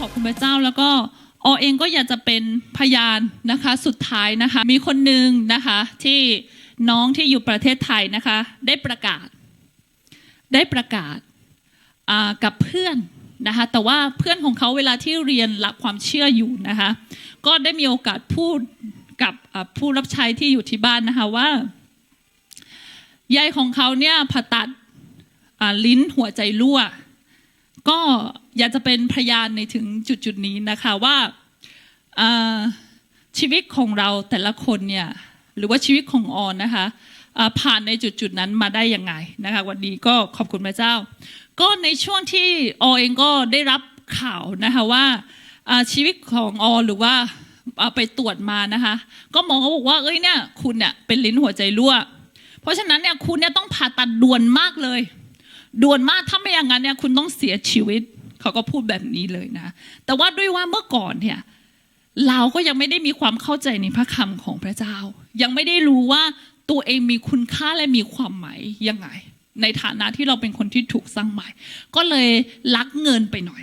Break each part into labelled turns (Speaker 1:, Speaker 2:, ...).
Speaker 1: ขอบคุณพระเจ้าแล้วก็ออเองก็อยากจะเป็นพยานนะคะสุดท้ายนะคะ มีคนหนึ่งนะคะที่น้องที่อยู่ประเทศไทยนะคะ ได้ประกาศ ได้ประกาศกับเพื่อนนะคะแต่ว่าเพื่อนของเขาเวลาที่เรียนหลักความเชื่ออยู่นะคะก็ได้มีโอกาสพูดกับผู้รับใช้ที่อยู่ที่บ้านนะคะว่ายายของเขาเนี่ยผ่าตัดลิ้นหัวใจรั่ว ก็ อยากจะเป็นพยานในถึงจุดจุดนี้นะคะว่าชีวิตของเราแต่ละคนเนี่ยหรือว่าชีวิตของออนนะคะผ่านในจุดจุดนั้นมาได้ยังไงนะคะวันนี้ก็ขอบคุณพระเจ้า ก็ในช่วงที่ออเองก็ได้รับข่าวนะคะว่าชีวิตของออหรือว่าเอาไปตรวจมานะคะ ก็หมอเขาบอกว่าเอ้ยเนี่ยคุณเนี่ยเป็นลิ้นหัวใจรั่ว เพราะฉะนั้นเนี่ยคุณเนี่ยต้องผ่าตัดด่วนมากเลยด่วนมากถ้าไม่อย่างนั้นเนี่ยคุณต้องเสียชีวิต เขาก็พูดแบบนี้เลยนะ แต่ว่าด้วยว่าเมื่อก่อนเนี่ยเราก็ยังไม่ได้มีความเข้าใจในพระคำของพระเจ้า ยังไม่ได้รู้ว่าตัวเองมีคุณค่าและมีความหมายยังไง ในฐานะที่เราเป็นคนที่ถูกสร้างใหม่ ก็เลยลักเงินไปหน่อย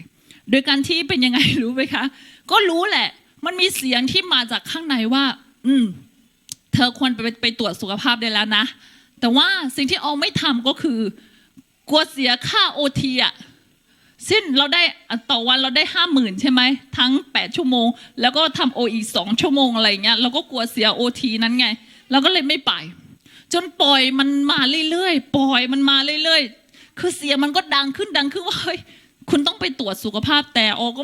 Speaker 1: โดยการที่เป็นยังไงรู้ไหมคะ ก็รู้แหละ มันมีเสียงที่มาจากข้างในว่า อืม เธอควรไปไปตรวจสุขภาพได้แล้วนะ แต่ว่าสิ่งที่ออไม่ทำก็คือกลัวเสียค่าโอทีอะ สิ้นเราได้ต่อวันเราได้ห้าหมื่นใช่ไหมทั้งแปดชั่วโมง แล้วก็ทำโออีกสองชั่วโมงอะไรเงี้ยเราก็กลัวเสียโอทีนั้นไงเราก็เลยไม่ไป จนปล่อยมันมาเรื่อยๆปล่อยมันมาเรื่อยๆ คือเสียงมันก็ดังขึ้นดังขึ้นว่าเฮ้ยคุณต้องไปตรวจสุขภาพแต่ออก็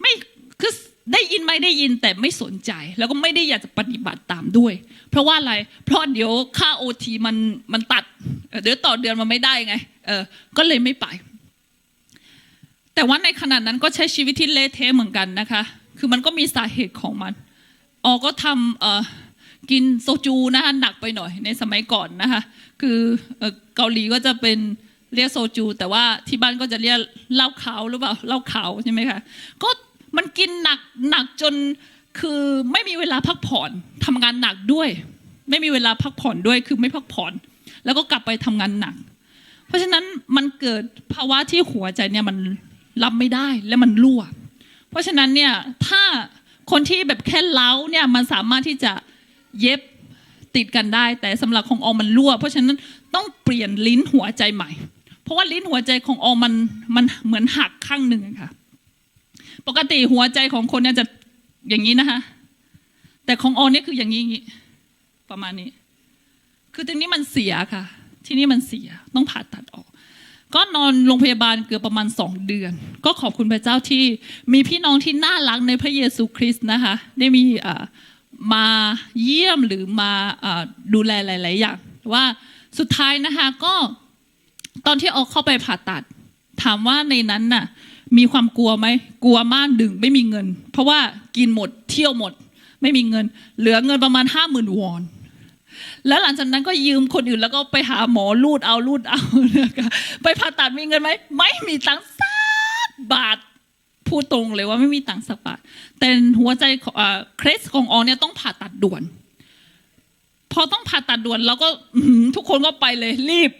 Speaker 1: ไม่คือได้ยินไหมได้ยินแต่ไม่สนใจ แล้วก็ไม่ได้อยากจะปฏิบัติตามด้วย เพราะว่าอะไร เพราะเดี๋ยวค่าโอทีมันมันตัดเอ่อเดี๋ยวต่อเดือนมันไม่ได้ไง เออ ก็เลยไม่ไป แต่ว่าในขณะนั้นก็ใช้ชีวิตที่เละเทะเหมือนกันนะคะ คือมันก็มีสาเหตุของมันออก็ทำเอ่อกินโซจูนะคะหนักไปหน่อยในสมัยก่อนนะคะ คือเอ่อเกาหลีก็จะเป็นเรียกโซจู แต่ว่าที่บ้านก็จะเรียกเหล้าขาวหรือเปล่าเหล้าขาวใช่ไหมคะก็มันกินหนักหนักจนคือไม่มีเวลาพักผ่อนทำงานหนักด้วย ไม่มีเวลาพักผ่อนด้วยคือไม่พักผ่อน แล้วก็กลับไปทำงานหนัก เพราะฉะนั้นมันเกิดภาวะที่หัวใจเนี่ยมัน รับไม่ได้และมันรั่ว เพราะฉะนั้นเนี่ยถ้าคนที่แบบแค่เล้าเนี่ยมันสามารถที่จะเย็บติดกันได้ แต่สำหรับของออมมันรั่ว เพราะฉะนั้นต้องเปลี่ยนลิ้นหัวใจใหม่ เพราะว่าลิ้นหัวใจของออมมันมันเหมือนหักข้างหนึ่งค่ะ ปกติหัวใจของคนเนี่ยจะอย่างนี้นะคะ แต่ของออเนี่ยคืออย่างนี้อย่างนี้ประมาณนี้ คือตรงนี้มันเสียค่ะ ที่นี่มันเสียต้องผ่าตัดออก ก็นอนโรงพยาบาลเกือบประมาณสองเดือน ก็ขอบคุณพระเจ้าที่มีพี่น้องที่น่ารักในพระเยซูคริสต์นะคะ ได้มีมาเยี่ยมหรือมาอ่าดูแลหลาย ๆ อย่าง ว่าสุดท้ายนะคะก็ตอนที่ออกเข้าไปผ่าตัด ถามว่าในนั้นน่ะมีความกลัวไหมกลัวมากดึงไม่มีเงิน เพราะว่ากินหมดเที่ยวหมด ไม่มีเงิน เหลือเงินประมาณห้าหมื่นวอน แล้วหลังจากนั้นก็ยืมคนอื่นแล้วก็ไปหาหมอรูดเอารูดเอานะคะไปผ่าตัดมีเงินไหมไม่มีตังค์สักบาทพูดตรงเลยว่าไม่มีตังค์สักบาทแต่หัวใจของเอ่อเคสของออเนี่ยต้องผ่าตัดด่วน พอต้องผ่าตัดด่วนเราก็ทุกคนก็ไปเลยรีบ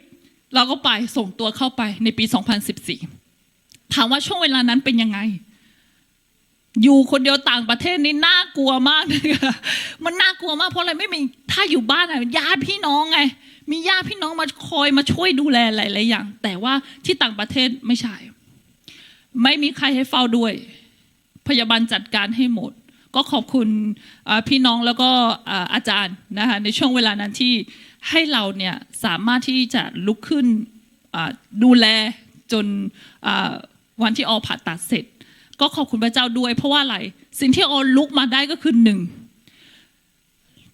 Speaker 1: เราก็ไปส่งตัวเข้าไปในปี 2014 ถามว่าช่วงเวลานั้นเป็นยังไง อยู่คนเดียวต่างประเทศนี่น่ากลัวมากนะคะมันน่ากลัวมากเพราะอะไรไม่มีถ้าอยู่บ้านอะญาติพี่น้องไง มีญาติพี่น้องมาคอยมาช่วยดูแลหลายๆอย่าง แต่ว่าที่ต่างประเทศไม่ใช่ ไม่มีใครให้เฝ้าด้วย พยาบาลจัดการให้หมด ก็ขอบคุณพี่น้องแล้วก็อาจารย์นะคะในช่วงเวลานั้นที่ให้เราเนี่ยสามารถที่จะลุกขึ้นดูแลจนวันที่ออผ่าตัดเสร็จ ก็ขอบคุณพระเจ้าด้วย เพราะว่าอะไร สิ่งที่ออลุกมาได้ก็คือหนึ่ง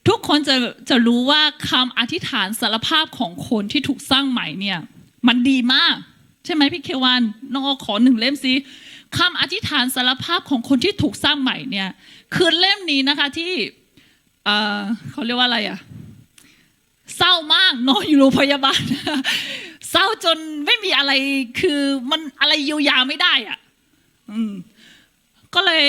Speaker 1: ทุกคนจะจะรู้ว่าคำอธิษฐานสารภาพของคนที่ถูกสร้างใหม่เนี่ย มันดีมาก ใช่ไหมพี่เควันน้องออขอหนึ่งเล่มสิคำอธิษฐานสารภาพของคนที่ถูกสร้างใหม่เนี่ย คือเล่มนี้นะคะที่เออเขาเรียกว่าอะไรอะเศร้ามากนอนอยู่โรงพยาบาลเศร้าจนไม่มีอะไรคือมันอะไรเยียวยาไม่ได้อะอืม ก็เลย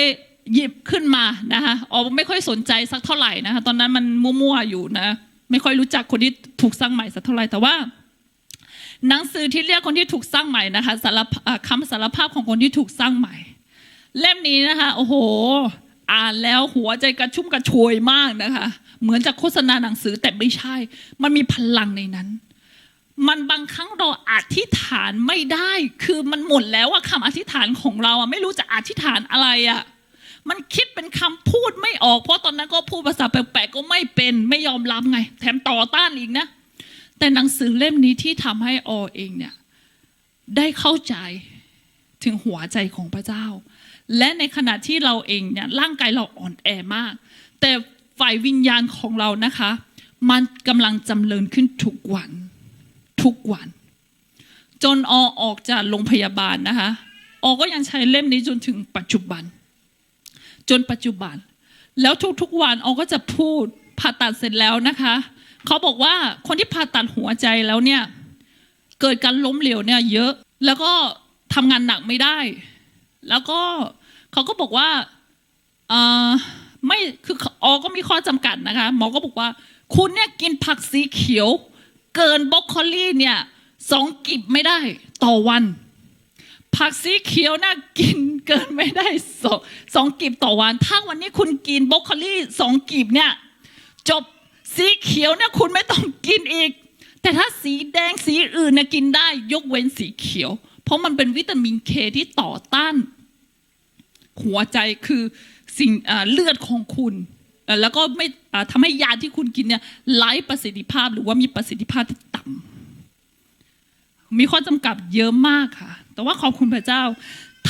Speaker 1: หยิบขึ้นมานะคะอ๋อไม่ค่อยสนใจสักเท่าไหร่นะคะ ตอนนั้นมันมั่วๆอยู่นะ ไม่ค่อยรู้จักคนที่ถูกสร้างใหม่สักเท่าไหร่ แต่ว่า หนังสือที่เรียกคนที่ถูกสร้างใหม่นะคะสารคำสารภาพของคนที่ถูกสร้างใหม่ เล่มนี้นะคะ โอ้โห อ่านแล้วหัวใจกระชุ่มกระชวยมากนะคะ เหมือนจะโฆษณาหนังสือแต่ไม่ใช่ มันมีพลังในนั้น มันบางครั้งเราอธิษฐานไม่ได้ คือมันหมดแล้วอะคำอธิษฐานของเราอะไม่รู้จะอธิษฐานอะไรอะมันคิดเป็นคำพูดไม่ออก เพราะตอนนั้นก็พูดภาษาแปลกๆก็ไม่เป็นไม่ยอมรับไง แถมต่อต้านอีกนะ แต่หนังสือเล่มนี้ที่ทำให้ออเองเนี่ยได้เข้าใจถึงหัวใจของพระเจ้า และในขณะที่เราเองเนี่ยร่างกายเราอ่อนแอมาก แต่ฝ่ายวิญญาณของเรานะคะ มันกำลังจำเริญขึ้นทุกวัน ทุกวัน จนอออกจากโรงพยาบาลนะคะ ออก็ยังใช้เล่มนี้จนถึงปัจจุบัน จนปัจจุบัน แล้วทุกๆวันออก็จะพูดผ่าตัดเสร็จแล้วนะคะเขาบอกว่าคนที่ผ่าตัดหัวใจแล้วเนี่ย เกิดการล้มเหลวเนี่ยเยอะ แล้วก็ทำงานหนักไม่ได้ แล้วก็เขาก็บอกว่าอ่อไม่คือออก็มีข้อจำกัดนะคะหมอก็บอกว่า คุณเนี่ยกินผักสีเขียว เกินบรอกโคลีเนี่ยสองกิบไม่ได้ต่อวัน ผักสีเขียวน่ะกินเกินไม่ได้สองสองกีบต่อวัน ถ้าวันนี้คุณกินบรอกโคลีสองกีบเนี่ยจบสีเขียวเนี่ยคุณไม่ต้องกินอีก แต่ถ้าสีแดงสีอื่นเนี่ยกินได้ยกเว้นสีเขียว เพราะมันเป็นวิตามินเคที่ต่อต้าน หัวใจคือสิ่งเลือดของคุณ แล้วก็ไม่ทำให้ยาที่คุณกินเนี่ยไร้ประสิทธิภาพหรือว่ามีประสิทธิภาพที่ต่ำมีข้อจำกัดเยอะมากค่ะ แต่ว่าขอบคุณพระเจ้า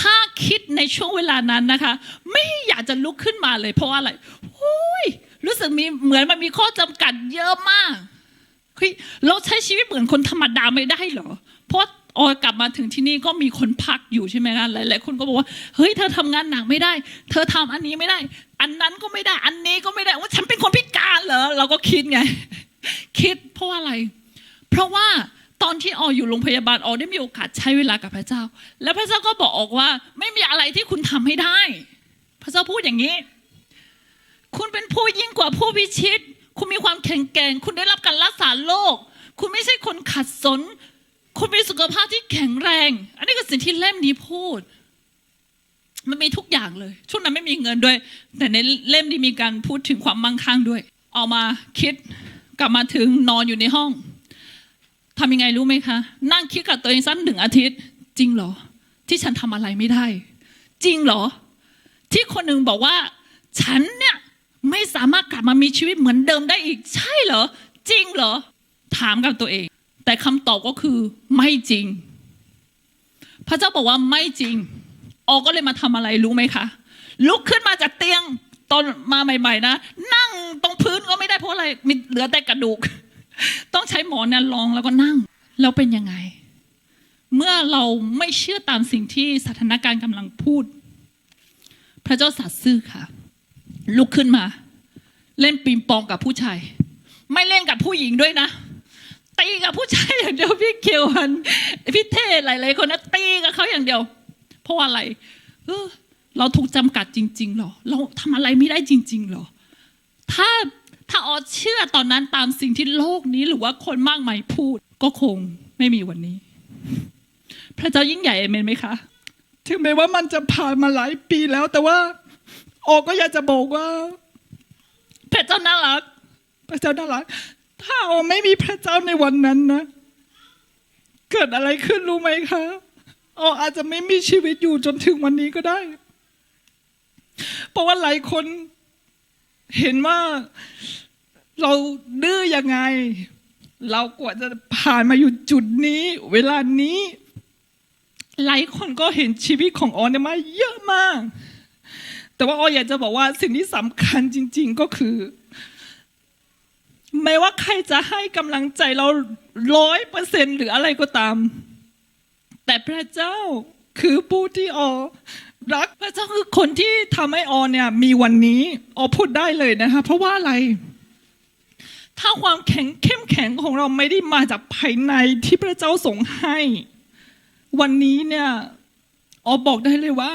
Speaker 1: ถ้าคิดในช่วงเวลานั้นนะคะ ไม่อยากจะลุกขึ้นมาเลย เพราะว่าอะไรโอ้ยรู้สึกมีเหมือนมันมีข้อจำกัดเยอะมากเฮ้ยเราใช้ชีวิตเหมือนคนธรรมดาไม่ได้เหรอ เพราะ ออยกลับมาถึงที่นี่ก็มีคนพักอยู่ใช่ไหมคะหลายๆคนก็บอกว่าเฮ้ยเธอทำงานหนักไม่ได้ เธอทำอันนี้ไม่ได้ อันนั้นก็ไม่ได้ อันนี้ก็ไม่ได้ว่าฉันเป็นคนพิการเหรอเราก็คิดไง คิดเพราะว่าอะไร เพราะว่าตอนที่อออยู่โรงพยาบาลออได้มีโอกาสใช้เวลากับพระเจ้า แล้วพระเจ้าก็บอกออกว่า ไม่มีอะไรที่คุณทำไม่ได้ พระเจ้าพูดอย่างนี้ คุณเป็นผู้ยิ่งกว่าผู้พิชิต คุณมีความแข็งแกร่ง คุณได้รับการรักษาโรคคุณไม่ใช่คนขัดสน คุณมีสุขภาพที่แข็งแรง อันนี้คือสิ่งที่เล่มนี้พูด มันมีทุกอย่างเลย ช่วงนั้นไม่มีเงินด้วย แต่ในเล่มนี้มีการพูดถึงความมั่งคั่งด้วย ออกมาคิดกลับมาถึงนอนอยู่ในห้องทำยังไงรู้ไหมคะ นั่งคิดกับตัวเองสักหนึ่งอาทิตย์ จริงเหรอ ที่ฉันทำอะไรไม่ได้ จริงเหรอ ที่คนหนึ่งบอกว่า ฉันเนี่ยไม่สามารถกลับมามีชีวิตเหมือนเดิมได้อีก ใช่เหรอ จริงเหรอ ถามกับตัวเอง แต่คำตอบก็คือไม่จริง พระเจ้าบอกว่าไม่จริง ออกก็เลยมาทำอะไรรู้ไหมคะ ลุกขึ้นมาจากเตียงตอนมาใหม่ ๆ นะ นั่งตรงพื้นก็ไม่ได้เพราะอะไรมีเหลือแต่กระดูก ต้องใช้หมอนนี่ยรองแล้วก็นั่ง แล้วเป็นยังไง เมื่อเราไม่เชื่อตามสิ่งที่สถานการณ์กำลังพูด พระเจ้าสัตย์ซื่อค่ะ ลุกขึ้นมา เล่นปิงปองกับผู้ชาย ไม่เล่นกับผู้หญิงด้วยนะ ตีกับผู้ชายอย่างเดียวพี่เคียวหันพี่เท่หลายๆคนนะตีกับเขาอย่างเดียว เพราะว่าอะไรเออเราถูกจำกัดจริง ๆ หรอ เราทำอะไรไม่ได้จริง ๆ หรอ ถ้าถ้าออเชื่อตอนนั้นตามสิ่งที่โลกนี้หรือว่าคนมากมายพูด ก็คงไม่มีวันนี้ พระเจ้ายิ่งใหญ่เอเมนไหมคะ
Speaker 2: ถึงแม้ว่ามันจะผ่านมาหลายปีแล้ว แต่ว่าออกก็อยากจะบอกว่า
Speaker 1: พระเจ้าน่ารัก
Speaker 2: พระเจ้าน่ารัก ถ้าออไม่มีพระเจ้าในวันนั้นนะ เกิดอะไรขึ้นรู้ไหมคะอออาจจะไม่มีชีวิตอยู่จนถึงวันนี้ก็ได้ เพราะว่าหลายคนเห็นว่าเราดื้อยังไง เรากว่าจะผ่านมาอยู่จุดนี้ เวลานี้ หลายคนก็เห็นชีวิตของออนเนี่ยมาเยอะมาก แต่ว่าอออยากจะบอกว่าสิ่งที่สำคัญจริง ๆก็คือ ไม่ว่าใครจะให้กำลังใจเราร้อยเปอร์เซ็นหรืออะไรก็ตาม แต่พระเจ้าคือผู้ที่ออรักพระเจ้าคือคนที่ทำให้ออเนี่ยมีวันนี้ออพูดได้เลยนะคะ เพราะว่าอะไร ถ้าความแข็งเข้มแข็งของเราไม่ได้มาจากภายในที่พระเจ้าส่งให้ วันนี้เนี่ยออบอกได้เลยว่า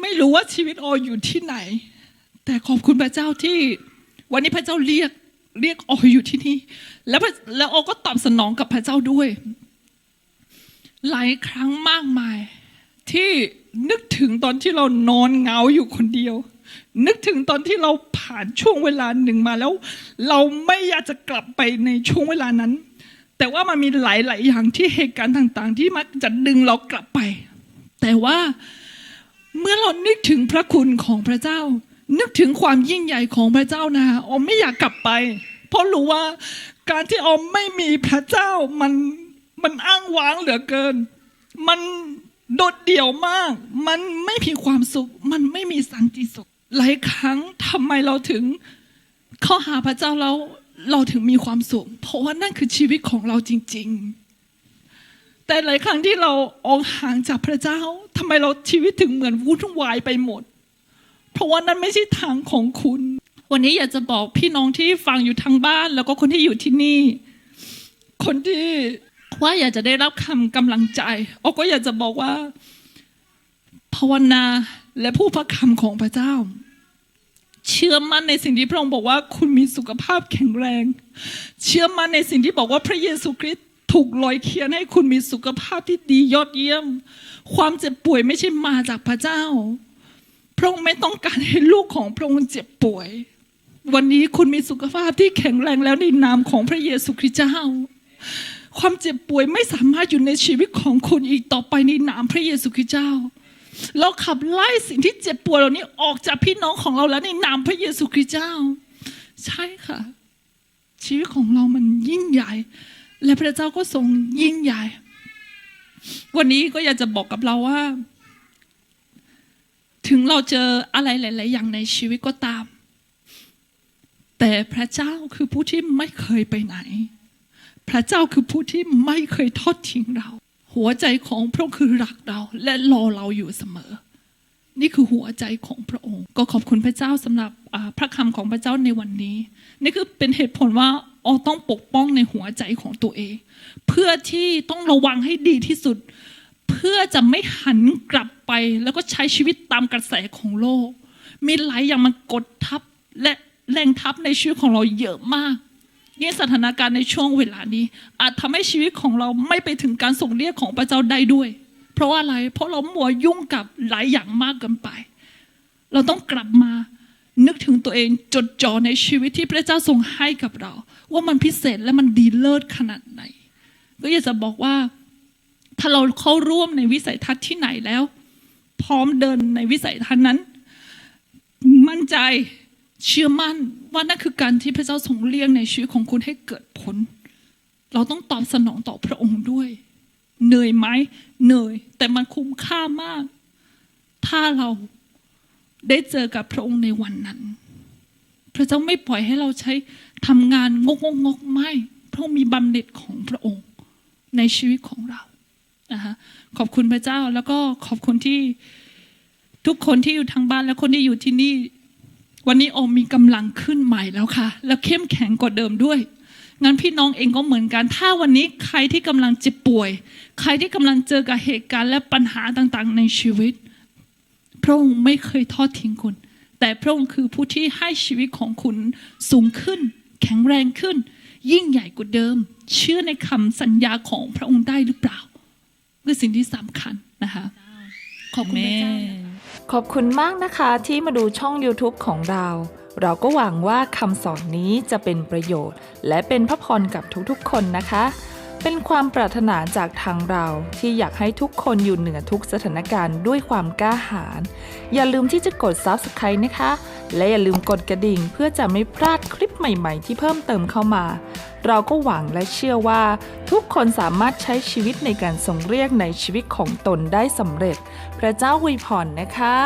Speaker 2: ไม่รู้ว่าชีวิตอออยู่ที่ไหน แต่ขอบคุณพระเจ้าที่ วันนี้พระเจ้าเรียก
Speaker 1: เรียกอออยู่ที่นี่ แล้วแล้วออก็ตอบสนองกับพระเจ้าด้วย หลายครั้งมากมาย ที่นึกถึงตอนที่เรานอนเหงาอยู่คนเดียว นึกถึงตอนที่เราผ่านช่วงเวลาหนึ่งมาแล้ว เราไม่อยากจะกลับไปในช่วงเวลานั้น แต่ว่ามันมีหลาย ๆ อย่างที่เหตุการณ์ต่าง ๆ ที่มักจะดึงเรากลับไป แต่ว่าเมื่อเรานึกถึงพระคุณของพระเจ้า นึกถึงความยิ่งใหญ่ของพระเจ้านะออมไม่อยากกลับไป เพราะรู้ว่าการที่ออมไม่มีพระเจ้ามันมันอ้างว้างเหลือเกิน มันโดดเดี่ยวมาก มันไม่มีความสุข มันไม่มีสันติสุข หลายครั้งทำไมเราถึงเข้าหาพระเจ้าแล้วเราถึงมีความสุข เพราะว่านั่นคือชีวิตของเราจริง ๆ แต่หลายครั้งที่เราออกห่างจากพระเจ้าทำไมเราชีวิตถึงเหมือนวุ่นวายไปหมด เพราะว่านั่นไม่ใช่ทางของคุณ วันนี้อยากจะบอกพี่น้องที่ฟังอยู่ทางบ้าน แล้วก็คนที่อยู่ที่นี่ คนที่ว่าอยากจะได้รับคำกำลังใจออก็อยากจะบอกว่า ภาวนาและผู้พระคำของพระเจ้า เชื่อมั่นในสิ่งที่พระองค์บอกว่า คุณมีสุขภาพแข็งแรง เชื่อมั่นในสิ่งที่บอกว่าพระเยซูคริสต์ถูกลอยเคียนให้คุณมีสุขภาพที่ดียอดเยี่ยม ความเจ็บป่วยไม่ใช่มาจากพระเจ้า พระองค์ไม่ต้องการให้ลูกของพระองค์เจ็บป่วย วันนี้คุณมีสุขภาพที่แข็งแรงแล้วในนามของพระเยซูคริสต์เจ้า ความเจ็บป่วยไม่สามารถอยู่ในชีวิตของคุณอีกต่อไปในนามพระเยซูคริสต์เจ้า เราขับไล่สิ่งที่เจ็บปวดเหล่านี้ออกจากพี่น้องของเราแล้วในนามพระเยซูคริสต์เจ้า ใช่ค่ะ ชีวิตของเรามันยิ่งใหญ่ และพระเจ้าก็ทรงยิ่งใหญ่ วันนี้ก็อยากจะบอกกับเราว่า ถึงเราเจออะไรหลาย ๆ อย่างในชีวิตก็ตาม แต่พระเจ้าคือผู้ที่ไม่เคยไปไหน พระเจ้าคือผู้ที่ไม่เคยทอดทิ้งเรา หัวใจของพระองค์คือรักเรา และรอเราอยู่เสมอ นี่คือหัวใจของพระองค์ ก็ขอบคุณพระเจ้าสำหรับพระคำของพระเจ้าในวันนี้ นี่คือเป็นเหตุผลว่าออต้องปกป้องในหัวใจของตัวเอง เพื่อที่ต้องระวังให้ดีที่สุด เพื่อจะไม่หันกลับไป แล้วก็ใช้ชีวิตตามกระแสของโลก มีหลายอย่างมันกดทับและแรงทับในชีวิตของเราเยอะมากยิ่งสถานการณ์ในช่วงเวลานี้ อาจทำให้ชีวิตของเราไม่ไปถึงการส่งเรียกของพระเจ้าได้ด้วย เพราะว่าอะไร เพราะเรามัวยุ่งกับหลายอย่างมากเกินไป เราต้องกลับมานึกถึงตัวเองจดจ่อในชีวิตที่พระเจ้าทรงให้กับเรา ว่ามันพิเศษและมันดีเลิศขนาดไหน ก็อยากจะบอกว่า ถ้าเราเข้าร่วมในวิสัยทัศน์ที่ไหนแล้ว พร้อมเดินในวิสัยทัศน์นั้น มั่นใจเชื่อมั่นว่านั่นคือการที่พระเจ้าทรงเรียกในชีวิตของคุณให้เกิดผล เราต้องตอบสนองต่อพระองค์ด้วย เหนื่อยไหมเหนื่อย แต่มันคุ้มค่ามาก ถ้าเราได้เจอกับพระองค์ในวันนั้น พระเจ้าไม่ปล่อยให้เราใช้ทำงานงกงกงกไม่พระองค์มีบำเหน็จของพระองค์ในชีวิตของเรา นะคะขอบคุณพระเจ้าแล้วก็ขอบคุณที่ทุกคนที่อยู่ทางบ้านและคนที่อยู่ที่นี่ วันนี้โอมมีกำลังขึ้นใหม่แล้วค่ะ แล้วเข้มแข็งกว่าเดิมด้วยงั้นพี่น้องเองก็เหมือนกัน ถ้าวันนี้ใครที่กำลังเจ็บป่วย ใครที่กำลังเจอกับเหตุการณ์และปัญหาต่างๆ ในชีวิต พระองค์ไม่เคยทอดทิ้งคุณ แต่พระองค์คือผู้ที่ให้ชีวิตของคุณสูงขึ้น แข็งแรงขึ้น ยิ่งใหญ่กว่าเดิม เชื่อในคำสัญญาของพระองค์ได้หรือเปล่า คือสิ่งที่สำคัญนะคะ ขอบคุณพระเจ้า
Speaker 3: ขอบคุณมากนะคะที่มาดูช่อง YouTube ของเรา เราก็หวังว่าคำสอนนี้จะเป็นประโยชน์ และเป็นพระพรกับทุกๆคนนะคะ เป็นความปรารถนาจากทางเราที่อยากให้ทุกคนอยู่เหนือทุกสถานการณ์ด้วยความกล้าหาญ อย่าลืมที่จะกด Subscribe นะคะ และอย่าลืมกดกระดิ่งเพื่อจะไม่พลาดคลิปใหม่ๆ ที่เพิ่มเติมเข้ามา เราก็หวังและเชื่อว่า ทุกคนสามารถใช้ชีวิตในการทรงเรียกในชีวิตของตนได้สำเร็จ พระเจ้าอวยพรนะคะ